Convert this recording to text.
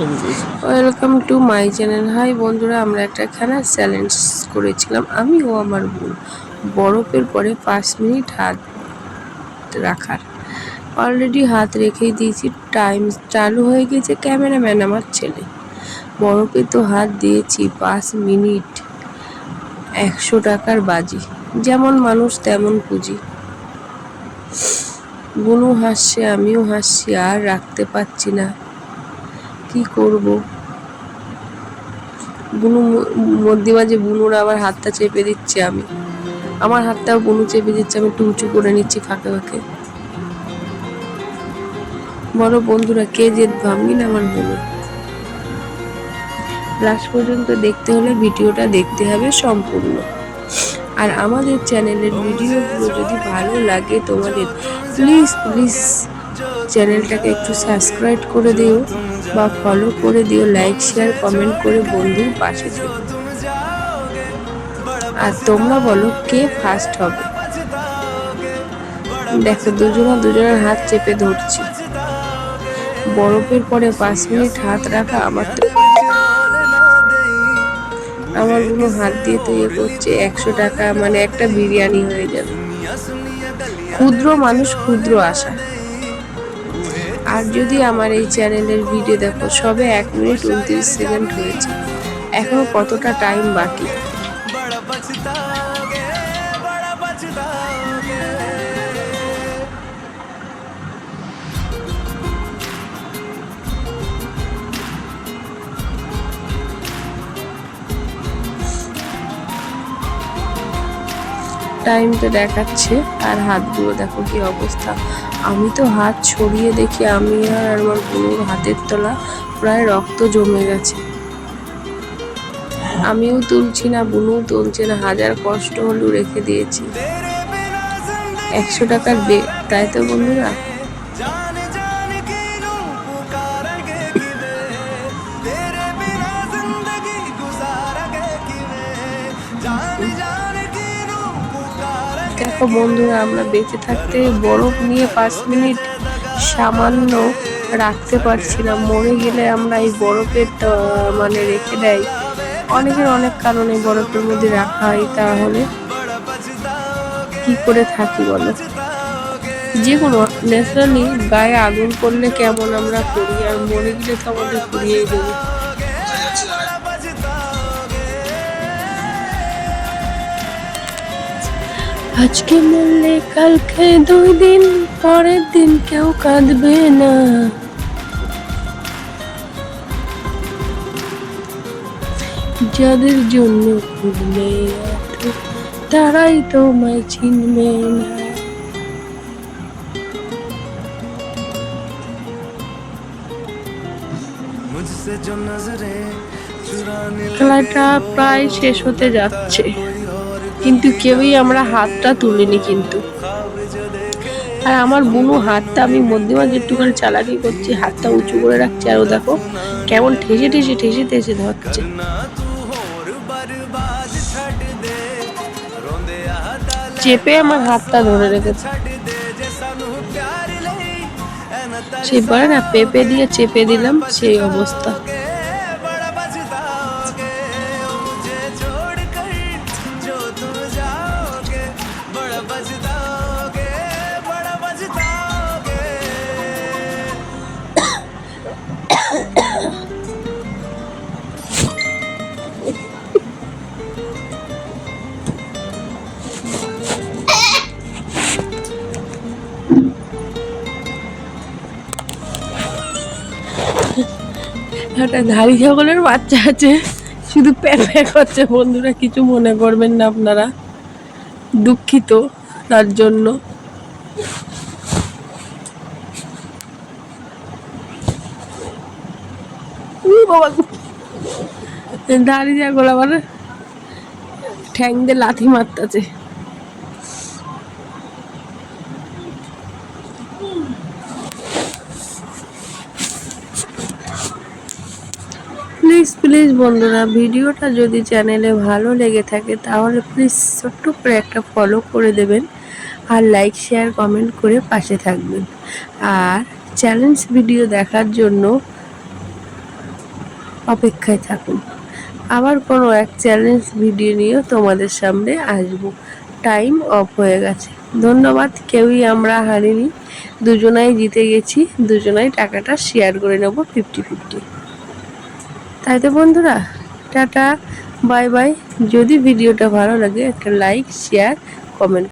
Welcome to my channel hi বন্ধুরা, আমরা একটা খেলার চ্যালেঞ্জ করেছিলাম। আমি ও আমার বোন। বরফের পরে পাঁচ মিনিট হাত রাখার। অলরেডি হাত রেখেই দিয়েছি। টাইম চালু হয়ে গেছে ক্যামেরাম্যান আমার ছেলে। বরফে তো হাত দিয়েছি পাঁচ মিনিট। একশো টাকার বাজি। যেমন মানুষ তেমন পুঁজি। বুনু হাসছে, আমিও হাসছি, আর রাখতে পারছি না। কি করব? বুনু মধ্যে মাঝে বুনুর আবার হাতটা চেপে দিচ্ছে আমি। আমার হাতটাও বুনু চেপে দিচ্ছে আমি একটু উঁচু করে নিচ্ছি ফাঁকে ফাঁকে। বলো বন্ধুরা কে জিতবো আমি না আমার বুনু? লাস্ট পর্যন্ত দেখতে হলে ভিডিওটা দেখতে হবে সম্পূর্ণ। আর আমাদের চ্যানেলের ভিডিওগুলো যদি ভালো লাগে তোমাদের প্লিজ প্লিজ চ্যানেলটাকে একটু সাবস্ক্রাইব করে দিও বা ফলো করে দিও লাইক শেয়ার কমেন্ট করে বন্ধুর পাশে থেকো। আর তোমরা বলো কে ফার্স্ট হবে? দেখো, দুজনা দুজনের হাত চেপে ধরছি। বরফের পরে পাঁচ মিনিট হাত রাখা আমার তো আমার কোনো হাত দিয়ে তো ইয়ে করছে একশো টাকা মানে একটা বিরিয়ানি হয়ে যাবে ক্ষুদ্র মানুষ ক্ষুদ্র আশা। আর যদি আমার এই চ্যানেলের ভিডিও দেখো, সবে এক মিনিট উনত্রিশ সেকেন্ড হয়েছে। এখনও কতটা টাইম বাকি? টাইম তো দেখাচ্ছে আর হাতগুলো দেখো কি অবস্থা। আমি তো হাত ছড়িয়ে দেখি, আমি আর আমার বোনের হাতের তলা প্রায় রক্ত জমে গেছে। আমিও তুলছি না, বুনু তুলছে না, হাজার কষ্ট হলেও রেখে দিয়েছি। একশো টাকার তাই তো বন্ধুরা? দেখো বন্ধুরা, আমরা বেঁচে থাকতে বরফ নিয়ে পাঁচ মিনিট সামান্য রাখতে পারছি না মরে গেলে আমরা এই বরফের মানে রেখে দেয়। অনেকের অনেক কারণে বরফের মধ্যে রাখা হয়, তাহলে কি করে থাকি বলো? যে কোনো ন্যাচারালি গায়ে আগুন করলে কেমন আমরা করি, আর মরে গেলে তো আমাদের পুড়িয়েই দেবে। আজকে মরলে কালকে দুই দিন পরের দিন কেউ কাঁদবে না। যাদের জন্য খুললে তারাই তোমায় চিনবে না। খেলাটা প্রায় শেষ হতে যাচ্ছে। কিন্তু কেউই আমরা হাতটা তুলিনি কিন্তু। আর আমার বুনু হাতটা আমি মধ্যে মাঝে একটুখানি চালাকি করছি, হাতটা উঁচু করে রাখছি, আর ও দেখো কেমন ঠেসে ঠেসে ঠেসে ঠেসে ধরছে। চেপে আমার হাতটা ধরে রেখেছে সেই সেবার না, পেঁপে দিয়ে চেপে দিলাম, সেই অবস্থা। একটা ধাড়ি ছাগলের বাচ্চা আছে। শুধু প্যাপে করছে। বন্ধুরা, কিছু মনে করবেন না আপনারা। দুঃখিত তার জন্য। ধাড়ি ছাগল আবার ঠ্যাং দিয়ে লাথি মারতেছে। প্লিজ প্লিজ বন্ধুরা, ভিডিওটা যদি চ্যানেলে ভালো লেগে থাকে, তাহলে প্লিজ ছোট্ট করে একটা ফলো করে দেবেন আর লাইক শেয়ার কমেন্ট করে পাশে থাকবেন। আর চ্যালেঞ্জ ভিডিও দেখার জন্য অপেক্ষায় থাকুন। আবার কোনো এক চ্যালেঞ্জ ভিডিও নিয়ে তোমাদের সামনে আসব। টাইম অফ হয়ে গেছে। ধন্যবাদ, কেউই আমরা হারিনি। দুজনাই জিতে গেছি, দুজনাই টাকাটা শেয়ার করে নেব ফিফটি ফিফটি তাই তো বন্ধুরা টাটা বাই বাই। যদি ভিডিওটা ভালো লাগে একটা লাইক শেয়ার কমেন্ট